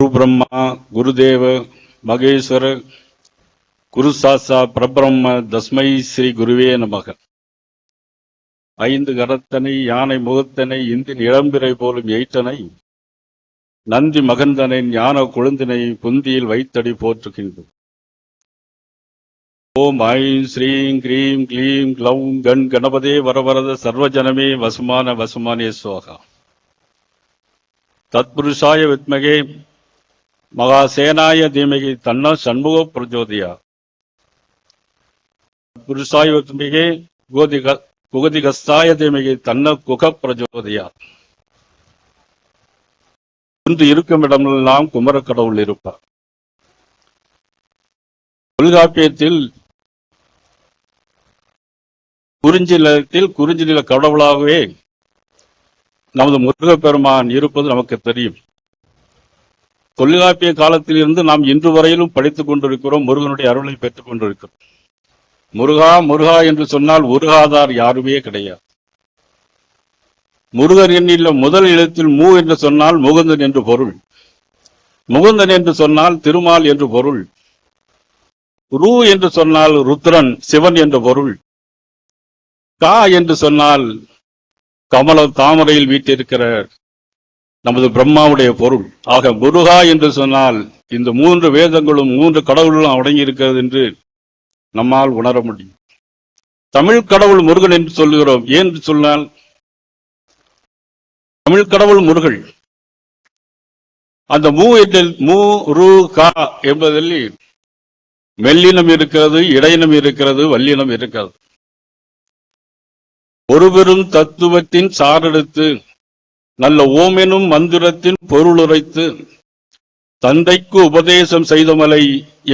குரு பிரம்மா குருதேவ மகேஸ்வர குரு சாசா பிரபிரம்ம தஸ்மை ஸ்ரீ குருவே நமக. ஐந்து கரத்தனை யானை முகத்தனை இந்தின் இளம்பிறை போலும் எய்த்தனை நந்தி மகந்தனை ஞான குழுந்தினை புந்தியில் வைத்தடி போற்றுகின்றோம். ஓம் ஐம் ஸ்ரீம் கிரீம் க்ளீம் க்ளௌம் கண் கணபதே வரவரத சர்வஜனமே வசுமான வசுமானே சோகா தத்புருஷாய வித்மகே மகாசேனாய தீமகி தன்ன சண்முக பிரஜோதியா புருஷாய வித்மகே கோதிக குகதிகஸ்தாய தீமகி தன்ன குக பிரஜோதியா இன்று இருக்கும் இடமெல்லாம் குமர கடவுள் இருப்பார். தொல்காப்பியத்தில் குறிஞ்சி நிலத்தில் குறிஞ்சி நில கடவுளாகவே நமது முருகப்பெருமான் இருப்பது நமக்கு தெரியும். தொல்காப்பிய காலத்தில் இருந்து நாம் இன்று வரையிலும் படித்துக் கொண்டிருக்கிறோம் முருகனுடைய அருளை பெற்றுக் கொண்டிருக்கிறோம். முருகா முருகா என்று சொன்னால் உருகாதார் யாருமே கிடையாது. முருகர் எண்ணில் முதல் எழுத்தில் மூ என்று சொன்னால் முகுந்தன் என்று பொருள். முகுந்தன் என்று சொன்னால் திருமால் என்று பொருள். ரு என்று சொன்னால் ருத்ரன் சிவன் என்று பொருள். கா என்று சொன்னால் கமல தாமரையில் வீட்டிருக்கிற நமது பிரம்மாவுடைய பொருள். ஆக முருகா என்று சொன்னால் இந்த மூன்று வேதங்களும் மூன்று கடவுளும் அடங்கி இருக்கிறது என்று நம்மால் உணர முடியும். தமிழ் கடவுள் முருகன் என்று சொல்லுகிறோம். ஏன் என்று சொன்னால் தமிழ் கடவுள் முருகன். அந்த மூ என்றில் மூ ரு கா என்பதில் மெல்லினம் இருக்கிறது இடையினம் இருக்கிறது வல்லினம் இருக்கிறது. ஒரு பெரும் தத்துவத்தின் சாரெடுத்து நல்ல ஓமெனும் மந்திரத்தின் பொருளுரைத்து தந்தைக்கு உபதேசம் செய்த மலை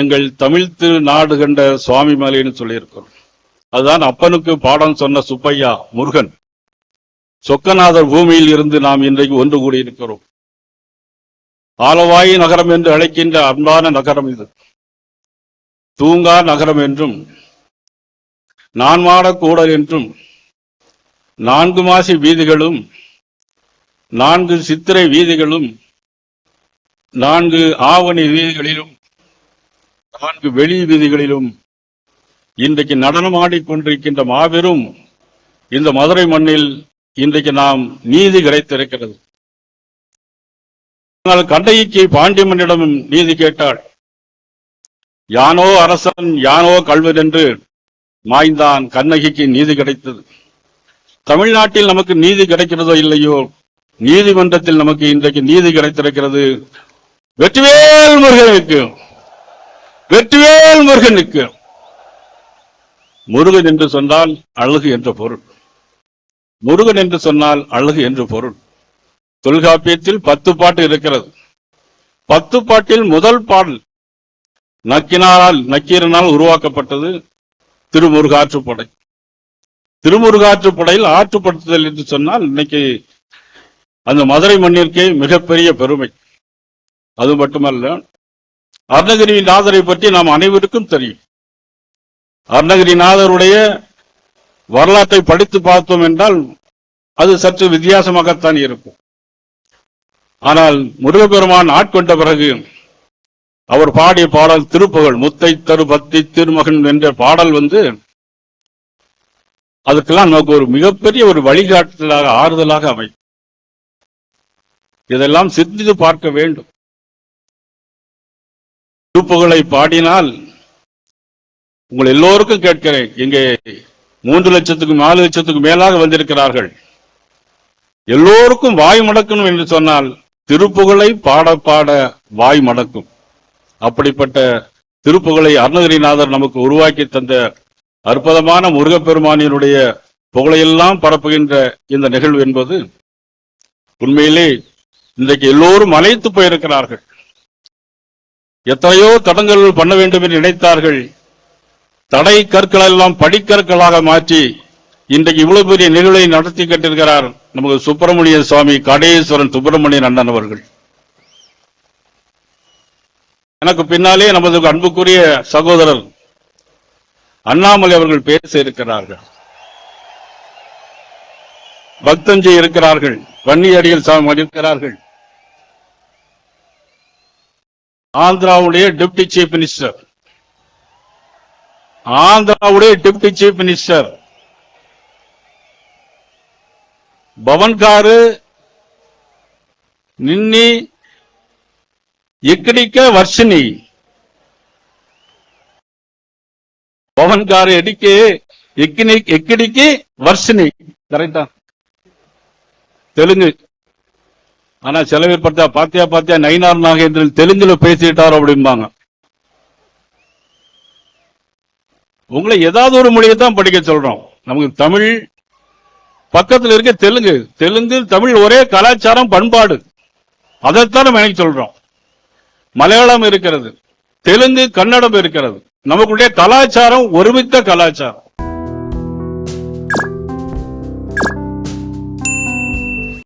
எங்கள் தமிழ் திரு நாடு கண்ட சுவாமி மலைன்னு சொல்லியிருக்கிறோம். அதுதான் அப்பனுக்கு பாடம் சொன்ன சுப்பையா முருகன். சொக்கநாதர் பூமியில் இருந்து நாம் இன்றைக்கு ஒன்று கூடியிருக்கிறோம் ஆலவாயி நகரம் என்று அழைக்கின்ற அன்பான நகரம் இது. தூங்கா நகரம் என்றும் நான்மாட கூடல் என்றும் நான்கு மாசி வீதிகளும் நான்கு சித்திரை வீதிகளும் நான்கு ஆவணி வீதிகளிலும் நான்கு வெளி வீதிகளிலும் இன்றைக்கு நடனமாடிக் கொண்டிருக்கின்ற மாபெரும் இந்த மதுரை மண்ணில் இன்றைக்கு நாம் நீதி கிடைத்திருக்கிறது. ஆனால் கண்டைக்கு பாண்டியம்மனிடம் நீதி கேட்டாள். யானோ அரசன் யானோ கல்வன் என்று மாய்ந்தான் கண்ணகிக்கு நீதி கிடைத்தது. தமிழ்நாட்டில் நமக்கு நீதி கிடைக்கிறதோ இல்லையோ? நீதிமன்றத்தில் நமக்கு இன்றைக்கு நீதி கிடைத்திருக்கிறது. வெற்றிவேல் முருகனுக்கு. வெற்றிவேல் முருகனுக்கு. முருகன் என்று சொன்னால் அழகு என்ற பொருள். முருகன் என்று சொன்னால் அழகு என்று பொருள். தொல்காப்பியத்தில் பத்து பாட்டு இருக்கிறது. பத்து பாட்டில் முதல் பாடல் நக்கினாரால் நக்கீரனால் உருவாக்கப்பட்டது திருமுருகாற்றுப்படை. திருமுருகாற்றுப்படையில் ஆற்றுப்படுத்துதல் என்று சொன்னால் இன்னைக்கு அந்த மதுரை மண்ணிற்கே மிகப்பெரிய பெருமை. அது மட்டுமல்ல அருணகிரிநாதரை பற்றி நாம் அனைவருக்கும் தெரியும். அருணகிரிநாதருடைய வரலாற்றை படித்து பார்த்தோம் என்றால் அது சற்று வித்தியாசமாகத்தான் இருக்கும். ஆனால் முருகப்பெருமான் ஆட்கொண்ட பிறகு அவர் பாடிய பாடல் திருப்புகழ் முத்தை தரு பத்தி திருமகன் என்ற பாடல் வந்து அதுக்கெல்லாம் நமக்கு ஒரு மிகப்பெரிய ஒரு வழிகாட்டுதலாக ஆறுதலாக அமைக்கும் இதெல்லாம் சிந்தித்து பார்க்க வேண்டும். திருப்புகழை பாடினால் உங்கள் எல்லோருக்கும் கேட்கிறேன் இங்கே மூன்று லட்சத்துக்கு நாலு லட்சத்துக்கு மேலாக வந்திருக்கிறார்கள். எல்லோருக்கும் வாய் மடக்கணும் என்று சொன்னால் திருப்புகழை பாட பாட வாய் மடக்கும். அப்படிப்பட்ட திருப்புகழை அருணகிரிநாதர் நமக்கு உருவாக்கி தந்த அற்புதமான முருகப்பெருமானினுடைய புகழையெல்லாம் பரப்புகின்ற இந்த நிகழ்வு என்பது உண்மையிலே இன்றைக்கு எல்லோரும் அழைத்து போயிருக்கிறார்கள். எத்தனையோ தடங்கல்கள் பண்ண வேண்டும் என்று நினைத்தார்கள். தடை கற்கள் எல்லாம் படிக்கற்களாக மாற்றி இன்றைக்கு இவ்வளவு பெரிய நிகழ்வை நடத்தி கட்டிருக்கிறார் நமக்கு சுப்பிரமணிய சுவாமி கடேஸ்வரன் சுப்பிரமணியன் அண்ணன் அவர்கள். எனக்கு பின்னாலே நமது அன்புக்குரிய சகோதரர் அண்ணாமலை அவர்கள் பேச இருக்கிறார்கள். பக்தஞ்சி இருக்கிறார்கள் வன்னியடிகள் சாமி இருக்கிறார்கள் ஆந்திராவுடைய deputy chief minister ஆந்திராவுடைய deputy chief minister Pawan garu నిన్ని ఎక్కడికే వర్షిని పవన్ గారు ఎడికి ఎక్కిని ఎక్కడికి వర్షిని కరెక్టా தெலுங்கு. ஆனா சில பேர் பார்த்தா பாத்தியா பாத்தியா நயினார் நாகேந்திரன் தெலுங்குல பேசிட்டார் அப்படிம்பாங்க. உங்களை ஏதாவது ஒரு மொழியை தான் படிக்க சொல்றோம். நமக்கு தமிழ் பக்கத்தில் இருக்க தெலுங்கு. தெலுங்கு தமிழ் ஒரே கலாச்சாரம் பண்பாடு. அதைத்தான் நம்ம எனக்கு சொல்றோம். மலையாளம் இருக்கிறது. தெலுங்கு கன்னடம் இருக்கிறது. நமக்குடைய கலாச்சாரம் ஒருமித்த கலாச்சாரம்.